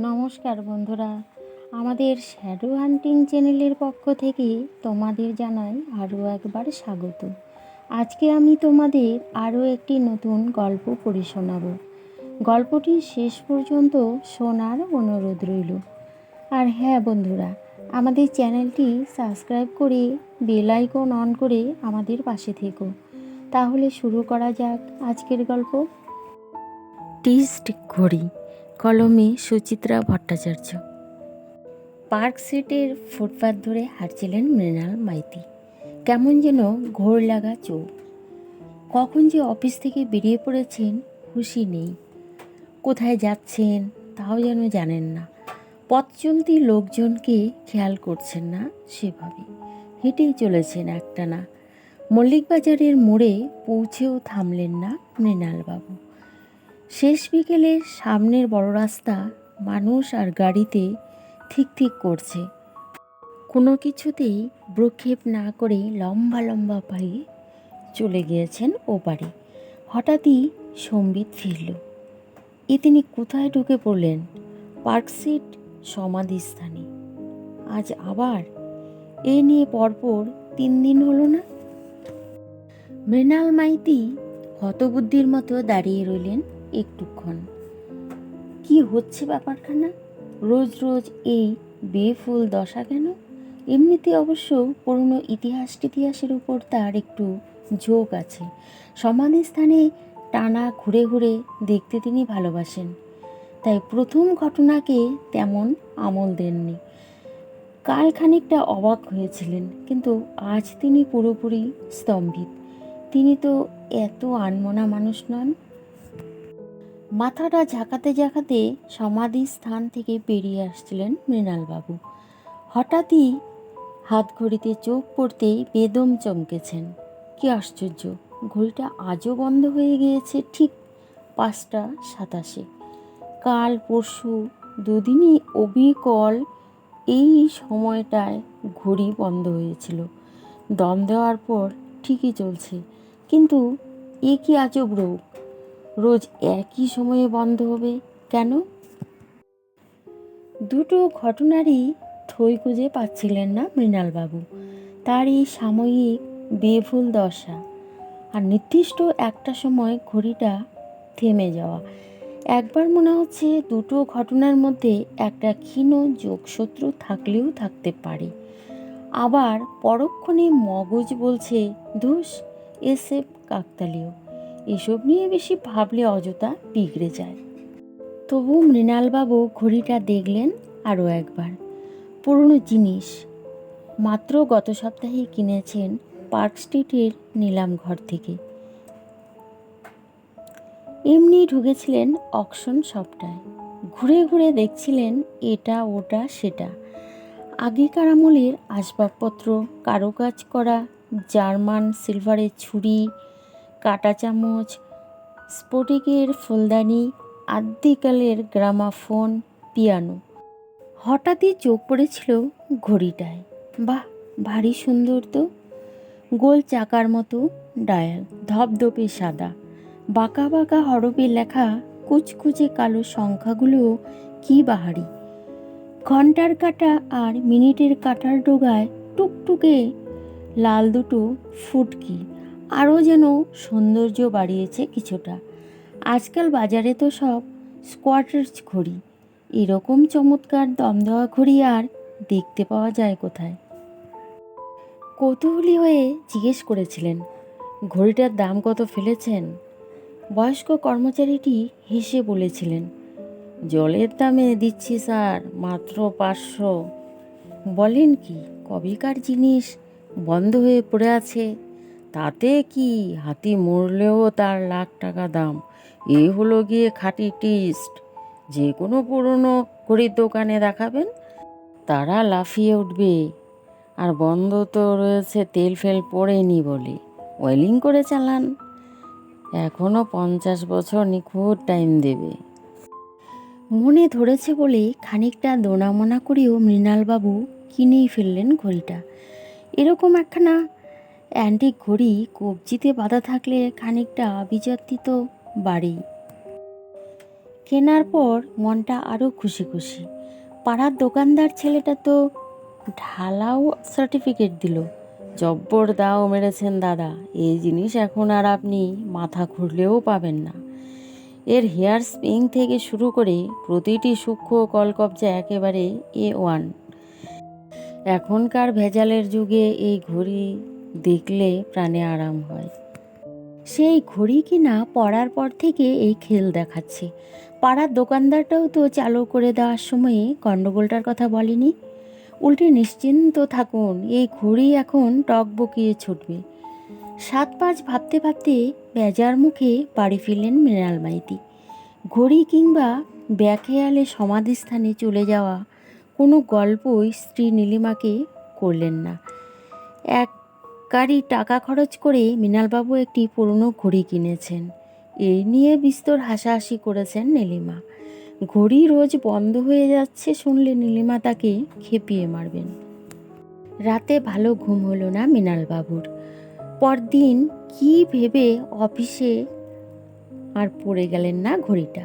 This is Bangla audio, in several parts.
নমস্কার বন্ধুরা। আমাদের শ্যাডো হান্টিং চ্যানেলের পক্ষ থেকে তোমাদের জানাই আরও একবার স্বাগত। আজকে আমি তোমাদের আরও একটি নতুন গল্প পড়ে শোনাব। গল্পটি শেষ পর্যন্ত শোনার অনুরোধ রইল। আর হ্যাঁ বন্ধুরা, আমাদের চ্যানেলটি সাবস্ক্রাইব করে বেল আইকন অন করে আমাদের পাশে থেকো। তাহলে শুরু করা যাক আজকের গল্প। টিস্ট ঘড়ি। কলমে সুচিত্রা ভট্টাচার্য। পার্ক স্ট্রিটের ফুটপাথ ধরে হাঁটছিলেন মৃণাল মাইতি। কেমন যেন ঘোর লাগা চোখ। কখন যে অফিস থেকে বেরিয়ে পড়েছেন খুশি নেই। কোথায় যাচ্ছেন তাও যেন জানেন না। পথ চলতি লোকজনকে খেয়াল করছেন না সেভাবে। হেঁটেই চলেছেন একটানা। মল্লিক বাজারের মোড়ে পৌঁছেও থামলেন না মৃণালবাবু। শেষ বিকেলে সামনের বড় রাস্তা মানুষ আর গাড়িতে ঠিক ঠিক করছে। কোনো কিছুতেই ব্রক্ষেপ না করে লম্বা লম্বা পায়ে চলে গিয়েছেন ওপারে। হঠাৎই সম্বিত ফিরল। এ তিনি কোথায় ঢুকে পড়লেন? পার্কসিট সমাধিস্থানে। আজ আবার? এ নিয়ে পরপর তিন দিন হলো না? মৃণাল মাইতি হতবুদ্ধির মতো দাঁড়িয়ে রইলেন একটুক্ষণ। কি হচ্ছে ব্যাপারখানা? রোজ রোজ এই বেফুল দশা কেন? এমনিতে অবশ্য পুরনো ইতিহাস টিতিহাসের উপর তার একটু ঝোঁক আছে। সমাধি স্থানে টানা ঘুরে ঘুরে দেখতে তিনি ভালোবাসেন। তাই প্রথম ঘটনাকে তেমন আমল দেননি। কাল খানিকটা অবাক হয়েছিলেন, কিন্তু আজ তিনি পুরোপুরি স্তম্ভিত। তিনি তো এত আনমনা মানুষ নন। মাথাটা ঝাঁকাতে ঝাঁকাতে সমাধি স্থান থেকে বেরিয়ে আসছিলেন মৃণালবাবু। হঠাৎই হাত ঘড়িতে চোখ পড়তেই বেদম চমকেছেন। কি আশ্চর্য, ঘড়িটা আজও বন্ধ হয়ে গিয়েছে ঠিক পাঁচটা সাতাশে। কাল পরশু দুদিনই অবিকল এই সময়টায় ঘড়ি বন্ধ হয়েছিল। দম দেওয়ার পর ঠিকই চলছে, কিন্তু এ কি আজব রোগ? রোজ একই সময়ে বন্ধ হবে কেন? দুটো ঘটনারই থই খুঁজে পাচ্ছিলেন না মৃণালবাবু। তার এই সাময়িক বেভুল দশা আর নির্দিষ্ট একটা সময় ঘড়িটা থেমে যাওয়া। একবার মনে হচ্ছে দুটো ঘটনার মধ্যে একটা ক্ষীণ যোগসূত্র থাকলেও থাকতে পারে। আবার পরক্ষণে মগজ বলছে, ধুস, এসে কাকতালীয়। এসব নিয়ে বেশি ভাবলে অযথা বিগড়ে যায়। তবু মৃণালবাবু ঘড়িটা দেখলেন আরও একবার। পুরনো জিনিস। মাত্র গত সপ্তাহে কিনেছেন পার্ক স্ট্রিটের নিলাম ঘর থেকে। এমনি ঢুকেছিলেন অকশন সবটায় ঘুরে ঘুরে দেখছিলেন এটা, ওটা, সেটা। আগেকার আমলের আসবাবপত্র, কারুকাজ করা, জার্মান, সিলভারের ছুরি কাটা চামচ, স্ফটিকের ফুলদানি, আদ্যিকালের গ্রামাফোন, পিয়ানো। হঠাৎই চোখ পড়েছিল ঘড়িটায়। বাহ, ভারী সুন্দর তো। গোল চাকার মতো ডায়াল ধপধপে সাদা। বাঁকা বাঁকা হরফে লেখা কুচকুচে কালো সংখ্যাগুলো কি বাহারি। ঘণ্টার কাটা আর মিনিটের কাটার ডোগায় টুকটুকে লাল দুটো ফুটকি। আরও যেন সৌন্দর্য বাড়িয়েছে কিছুটা। আজকাল বাজারে তো সব স্কোয়াটার্স ঘড়ি। এরকম চমৎকার দম দেওয়া ঘড়ি আর দেখতে পাওয়া যায় কোথায়? কৌতূহলী হয়ে জিজ্ঞেস করেছিলেন, ঘড়িটার দাম কত ফেলেছেন? বয়স্ক কর্মচারীটি হেসে বলেছিলেন, জলের দামে দিচ্ছি স্যার, মাত্র পাঁচশো। বলেন কি, কবেকার জিনিস বন্ধ হয়ে পড়ে আছে। তাতে কি? হাতি মরলেও তার লাখ টাকা দাম। এ হলো গিয়ে খাঁটি টিস্ট যে কোনো পুরনো ঘড়ির দোকানে দেখাবেন, তারা লাফিয়ে উঠবে। আর বন্ধ তো রয়েছে, তেল ফেল পড়েনি বলে। ওয়েলিং করে চালান। এখনও পঞ্চাশ বছর নিখুঁত টাইম দেবে। মনে ধরেছে বলে খানিকটা দোনামোনা করেও মৃণালবাবু কিনেই ফেললেন ঘড়িটা। এরকম একখানা অ্যান্টিক ঘড়ি কবজিতে বাঁধা থাকলে খানিকটা আভিজাত্য বাড়ি। কেনার পর মনটা আরও খুশি খুশি। পাড়ার দোকানদার ছেলেটা তো ঢালাও সার্টিফিকেট দিল। জব্বর দাও মেরেছেন দাদা, এই জিনিস এখন আর আপনি মাথা খুঁড়লেও পাবেন না। এর হেয়ার স্প্রিং থেকে শুরু করে প্রতিটি সূক্ষ্ম কলকবজা একেবারে এ ওয়ান এখনকার ভেজালের যুগে এই ঘড়ি দেখলে প্রাণে আরাম হয়। সেই ঘড়ি কিনা পড়ার পর থেকে এই খেল দেখাচ্ছে। পাড়ার দোকানদারটাও তো চালু করে দেওয়ার সময়ে গণ্ডগোলটার কথা বলেনি। উল্টে নিশ্চিন্ত থাকুন, এই ঘড়ি এখন টক বকিয়ে ছুটবে। সাত পাঁচ ভাবতে ভাবতে বেজার মুখে বাড়ি ফিরলেন মৃণাল মাইতি। ঘড়ি কিংবা ব্যাখেয়ালে সমাধিস্থানে চলে যাওয়া কোনো গল্পই স্ত্রী নীলিমাকে করলেন না। এক গাড়ি টাকা খরচ করে মৃণালবাবু একটি পুরনো ঘড়ি কিনেছেন। এই নিয়ে বিস্তর হাসাহাসি করেছেন নীলিমা। ঘড়ি রোজ বন্ধ হয়ে যাচ্ছে শুনলে নীলিমা তাকে খেপিয়ে মারবেন। রাতে ভালো ঘুম হলো না মৃণালবাবুর। পরদিন কি ভেবে অফিসে আর পড়ে গেলেন না ঘড়িটা।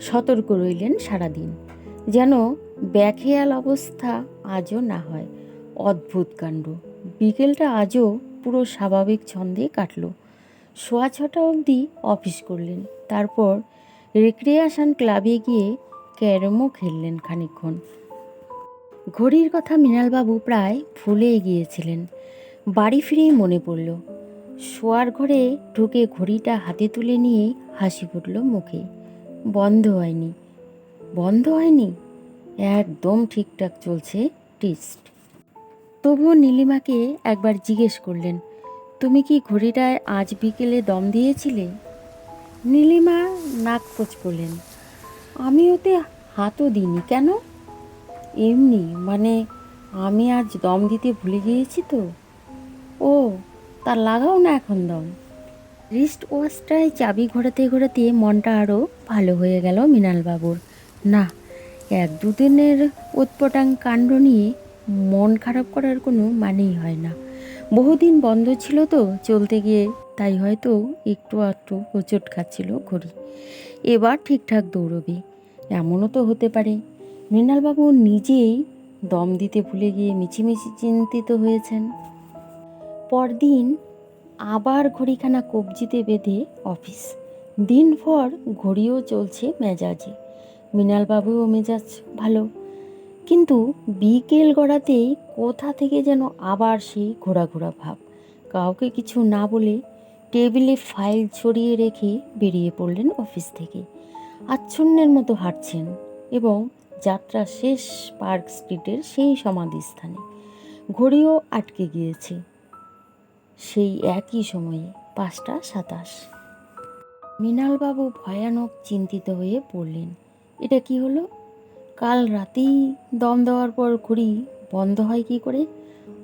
সতর্ক রইলেন সারাদিন। যেন ব্যাখেয়াল অবস্থা আজও না হয়। অদ্ভুত কাণ্ড। বিকেলটা আজও পুরো স্বাভাবিক ছন্দে কাটলো। সোয়া ছটা অবধি অফিস করলেন, তারপর রিক্রিয়েশন ক্লাবে গিয়ে ক্যারমও খেললেন খানিকক্ষণ। ঘড়ির কথা মৃণালবাবু প্রায় ভুলেই গিয়েছিলেন। বাড়ি ফিরেই মনে পড়ল, শোয়ার ঘরে ঢুকে ঘড়িটা হাতে তুলে নিয়ে হাসি ফুটল মুখে। বন্ধ হয়নি বন্ধ হয়নি? একদম ঠিকঠাক চলছে, টেস্ট। তবুও নীলিমাকে একবার জিজ্ঞেস করলেন, তুমি কি ঘড়িটায় আজ বিকেলে দম দিয়েছিলে? নীলিমা নাক কোচ করলেন, আমি ওতে হাতও দিইনি, কেন? এমনি মানে আমি আজ দম দিতে ভুলে গিয়েছি তো। ও, তা লাগাও না এখন দম। রিস্ট ওয়াচটায় চাবি ঘোরাতে ঘোরাতে মনটা আরও ভালো হয়ে গেল মৃণালবাবুর। না, এক দুদিনের উৎপটাং কাণ্ড নিয়ে মন খারাপ করার কোনো মানেই হয় না। বহুদিন বন্ধ ছিল তো, চলতে গিয়ে তাই হয়তো একটু আধটু হোঁচট খাচ্ছিল ঘড়ি। এবার ঠিকঠাক দৌড়বে, এমনও তো হতে পারে। মৃণালবাবু নিজেই দম দিতে ভুলে গিয়ে মিছিমিছি চিন্তিত হয়েছেন। পরদিন আবার ঘড়িখানা কবজিতে বেঁধে অফিস। দিনভর ঘড়িও চলছে মেজাজে। মৃণালবাবুও মেজাজ ভালো। কিন্তু বিকেল গড়াতেই কোথা থেকে যেন আবার সেই ঘোরা ঘোরা ভাব। কাউকে কিছু না বলে টেবিলে ফাইল ছড়িয়ে রেখে বেরিয়ে পড়লেন অফিস থেকে। আচ্ছন্নের মতো হাঁটছেন এবং যাত্রা শেষ পার্ক স্ট্রিটের সেই সমাধিস্থানে। ঘড়িও আটকে গিয়েছে। সেই একই সময়ে পাঁচটা সাতাশ। মৃণালবাবু ভয়ানক চিন্তিত হয়ে পড়লেন। এটা কি হলো? কাল রাতেই দম দেওয়ার পর ঘড়ি বন্ধ হয় কি করে?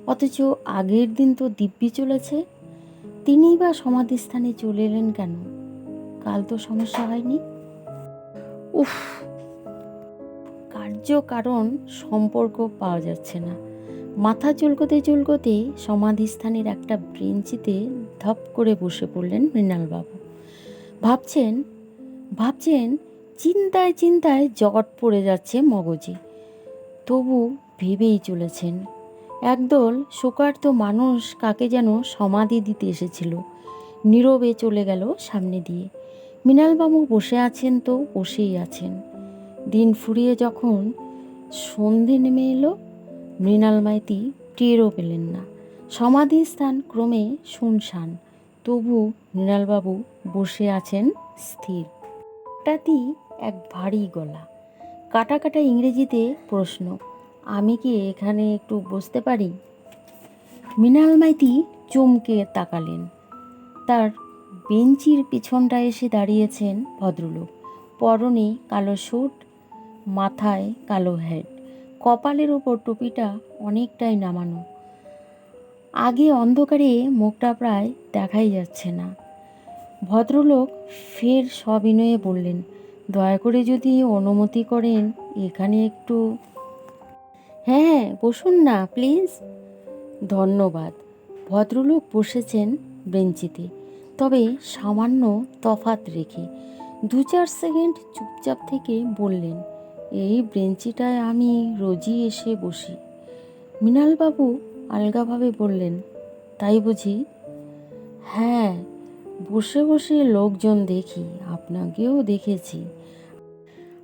অথচ আগের দিন তো দিব্যি চলেছে। তিনিই বা সমাধিস্থানে চলে এলেন কেন? কাল তো সমস্যা হয়নি। উফ, কার্য কারণ সম্পর্ক পাওয়া যাচ্ছে না। মাথা চুলকোতে চুলকোতে সমাধিস্থানের একটা ব্রেঞ্চিতে ধপ করে বসে পড়লেন মৃণালবাবু। ভাবছেন ভাবছেন চিন্তায় চিন্তায় জট পড়ে যাচ্ছে মগজে। তবু ভেবেই চলেছেন, একদল শোকার্ত মানুষ কাকে যেন সমাধি দিতে এসেছিল। নীরবে চলে গেল সামনে দিয়ে। মৃণালবাবু বসে আছেন তো, বসেই আছেন। দিন ফুরিয়ে যখন সন্ধে নেমে এলো, মৃণাল মাইতি টেরও পেলেন না। সমাধি স্থান ক্রমে শুনশান, তবু মৃণালবাবু বসে আছেন স্থির। হঠাৎই এক ভারী গলা। কাটা কাটা ইংরেজিতে প্রশ্ন, আমি কি এখানে একটু বসতে পারি? মৃণাল মাইতি চমকে তাকালেন। তার বেঞ্চির পিছনটা এসে দাঁড়িয়েছেন ভদ্রলোক। পরনে কালো স্যুট মাথায় কালো হেড কপালের ওপর টুপিটা অনেকটাই নামানো। আগে অন্ধকারে মুখটা প্রায় দেখাই যাচ্ছে না। ভদ্রলোক ফের সবিনয়ে বললেন দয়া করে যদি অনুমতি করেন, এখানে একটু হ্যাঁ হ্যাঁ বসুন না, প্লিজ। ধন্যবাদ। ভদ্রলোক বসেছেন বেঞ্চিতে, তবে সামান্য তফাত রেখে দু চার সেকেন্ড চুপচাপ থেকে বললেন, এই ব্রেঞ্চিটায় আমি রোজই এসে বসি। মৃণালবাবু আলগাভাবে বললেন, তাই বুঝি? হ্যাঁ বসে বসে লোকজন দেখি, আপনাকেও দেখেছি।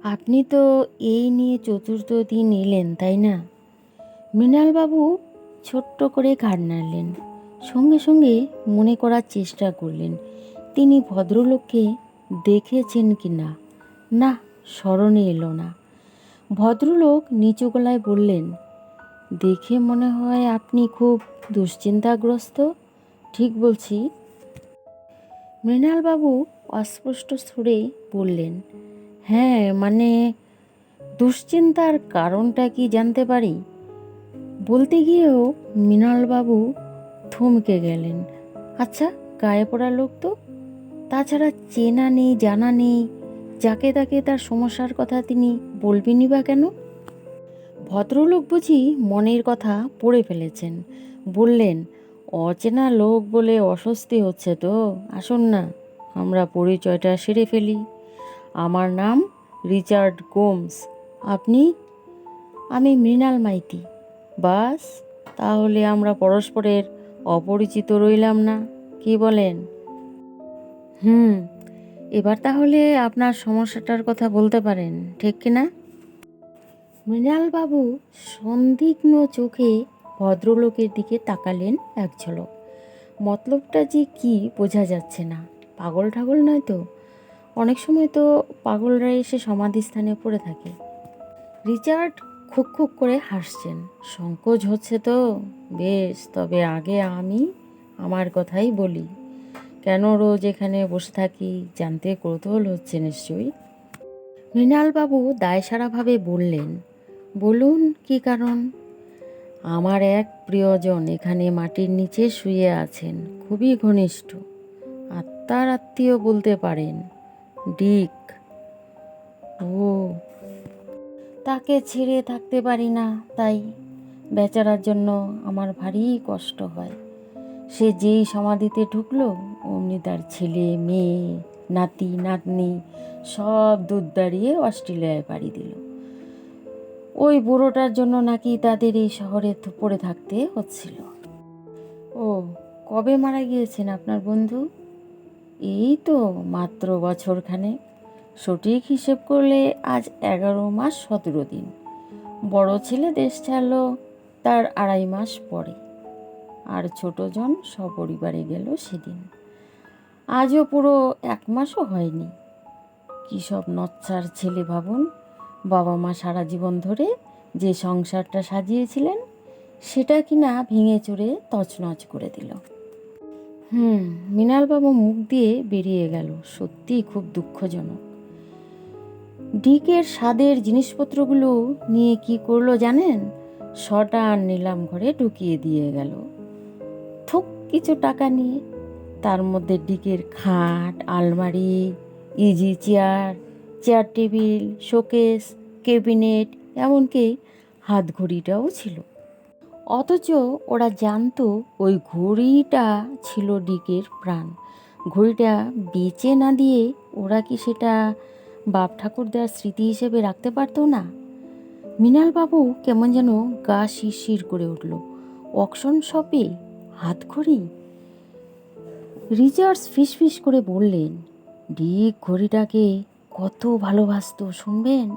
আপনি তো এই নিয়ে চতুর্থ দিন এলেন, তাই না? মৃণালবাবু ছোট্ট করে ঘাড় নাড়লেন, সঙ্গে সঙ্গে মনে করার চেষ্টা করলেন, তিনি ভদ্রলোককে দেখেছেন কি না? না, স্মরণে এলো না। ভদ্রলোক নিচু গলায় বললেন, দেখে মনে হয় আপনি খুব দুশ্চিন্তাগ্রস্ত। ঠিক বলছি। মৃণালবাবু অস্পষ্ট সুরে বললেন হ্যাঁ মানে দুশ্চিন্তার কারণটা কি জানতে পারি? বলতে গিয়েও মৃণালবাবু থমকে গেলেন। আচ্ছা গায়ে পড়া লোক তো? তাছাড়া চেনা নেই, জানা নেই, যাকে তাকে তার সমস্যার কথা তিনি বলবেনই বা কেন? ভদ্রলোক বুঝি মনের কথা পড়ে ফেলেছেন। বললেন, অচেনা লোক বলে অস্বস্তি হচ্ছে তো, আসুন না, আমরা পরিচয়টা সেরে ফেলি। আমার নাম রিচার্ড গোমস। আপনি? আমি মৃণাল মাইতি। বাস, তাহলে আমরা পরস্পরের অপরিচিত রইলাম না, কি বলেন? হুম, এবার তাহলে আপনার সমস্যাটার কথা বলতে পারেন, ঠিক কি না? মৃণালবাবু সন্দিগ্ন চোখে ভদ্রলোকের দিকে তাকালেন এক ঝলক। মতলবটা যে কি বোঝা যাচ্ছে না, পাগল ঠাগল নয় তো? অনেক সময় তো পাগলরা এসে সমাধিস্থানে পড়ে থাকে। রিচার্ড খুক খুক করে হাসছেন। সংকোচ হচ্ছে তো। বেশ, তবে আগে আমি আমার কথাই বলি। কেন রোজ এখানে বসে থাকি? জানতে কৌতূহল হচ্ছে নিশ্চয়ই। মৃণালবাবু দায়সারাভাবে বললেন, বলুন কি কারণ? আমার এক প্রিয়জন এখানে মাটির নিচে শুয়ে আছেন, খুবই ঘনিষ্ঠ। আত্মার আত্মীয় বলতে পারেন। ডিক ও। তাকে ছেড়ে থাকতে পারি না, তাই বেচারার জন্য আমার ভারী কষ্ট হয়। সে যেই সমাধিতে ঢুকলো, অমনি তার ছেলে, মেয়ে, নাতি, নাতনি সব দুধ দাঁড়িয়ে অস্ট্রেলিয়ায় পাড়ি দিল। ওই বুড়োটার জন্য নাকি তাদের এই শহরে পড়ে থাকতে হচ্ছিল। ও, কবে মারা গিয়েছেন আপনার বন্ধু? এই তো মাত্র বছরখানে সঠিক হিসেব করলে আজ এগারো মাস সতেরো দিন। বড় ছেলে দেশ ছাড়লো তার আড়াই মাস পরে। আর ছোটজন সপরিবারে গেল সেদিন। আজও পুরো এক মাসও হয়নি। কী সব নচ্ছার ছেলে ভাবুন। বাবা মা সারা জীবন ধরে যে সংসারটা সাজিয়েছিলেন, সেটা কিনা ভেঙে চড়ে তছনছ করে দিল। হুম, মৃণালবাবু মুখ দিয়ে বেরিয়ে গেল। সত্যিই খুব দুঃখজনক। ডিকের স্বাদের জিনিসপত্রগুলো নিয়ে কি করল জানেন? শটা আর নিলাম ঘরে ঢুকিয়ে দিয়ে গেল। থুক, কিছু টাকা নিয়ে। তার মধ্যে ডিকের খাট, আলমারি, easy chair chair table, showcase cabinet এমনকি হাত ঘড়িটাও ছিল। অথচ ওরা জানতো ওই ঘড়িটা ছিল ডিকের প্রাণ। ঘড়িটা বেচে না দিয়ে ওরা কি সেটা বাপ ঠাকুরদার স্মৃতি হিসেবে রাখতে পারতো না? মৃণালবাবু কেমন যেন গা শিরশির করে উঠল। অকশন শপে? হাত ঘড়ি রিচার্ডস ফিসফিস করে বললেন, ডিক ঘড়িটাকে কত ভালোবাসতো, শুনবেন?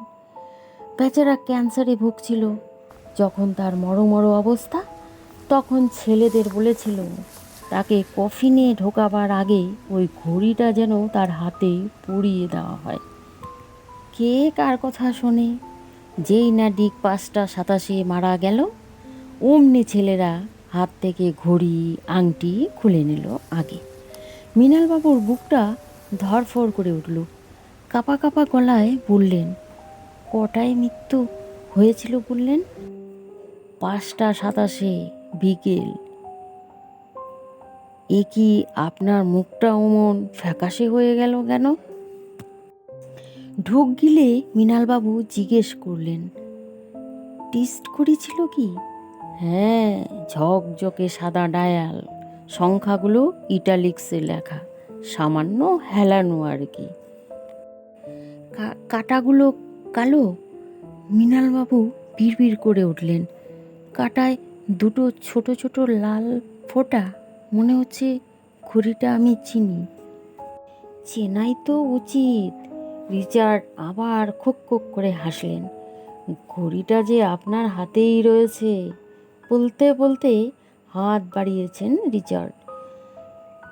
বেচারা ক্যান্সারে ভুগছিল। যখন তার মরো মরো অবস্থা, তখন ছেলেদের বলেছিল, তাকে কফিনে ঢোকাবার আগে ওই ঘড়িটা যেন তার হাতে পুড়িয়ে দেওয়া হয়। কে কার কথা শোনে? যেই না ডিক পাঁচটা সাতাশে মারা গেল, অমনি ছেলেরা হাত থেকে ঘড়ি, আংটি খুলে নিল আগে। মৃণালবাবুর বুকটা ধরফড় করে উঠল। কাপা কাপা গলায় বললেন, কটায় মৃত্যু হয়েছিল বললেন? পাঁচটা সাতাশে বিকেল। এ কি আপনার মুখটা অমন ফ্যাকাশে হয়ে গেল কেন? ঢোক গিলে মৃণালবাবু জিজ্ঞেস করলেন, টেস্ট করেছিল কি? হ্যাঁ ঝকঝকে সাদা ডায়াল, সংখ্যাগুলো ইটালিক্সে লেখা, সামান্য হেলানো আর কি। কাটাগুলো কালো? মৃণালবাবু বিড়বিড় করে উঠলেন কাটায় দুটো ছোট ছোট লাল ফোঁটা, মনে হচ্ছে ঘড়িটা আমি চিনি। চেনাই তো উচিত। রিচার্ড আবার খোক খোক করে হাসলেন। ঘড়িটা যে আপনার হাতেই রয়েছে, বলতে বলতে হাত বাড়িয়েছেন রিচার্ড।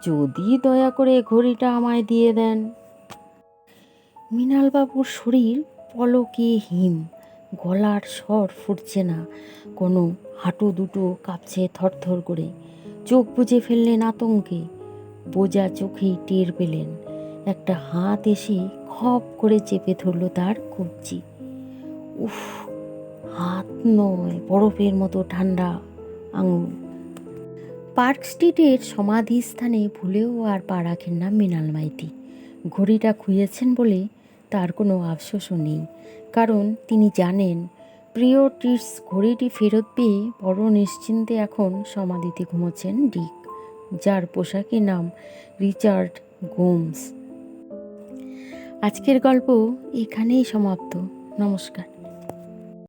যদি দয়া করে ঘড়িটা আমায় দিয়ে দেন। মৃণালবাবুর শরীর পলকে হিম গলার স্বর ফুটছে না। কোনো হাঁটু দুটো কাঁপছে থরথর করে। চোখ বুজে ফেললেন আতঙ্কে। বোঝা চোখেই টের পেলেন। একটা হাত এসে খপ করে চেপে ধরল তার কবজি। উফ, হাত নয়, বরফের মতো ঠান্ডা আঙুল। পার্ক স্ট্রিটের সমাধিস্থানে ভুলেও আর পা রাখেন না মৃণাল মাইতি। ঘড়িটা খুইয়েছেন বলে তার কোনো আফসোসও নেই। কারণ তিনি জানেন প্রিয় টিস ঘড়িটি ফেরত পেয়ে বড় নিশ্চিন্তে এখন সমাধিতে ঘুমোচ্ছেন ডিক, যার পোশাকের নাম রিচার্ড গোমস। আজকের গল্প এখানেই সমাপ্ত। নমস্কার।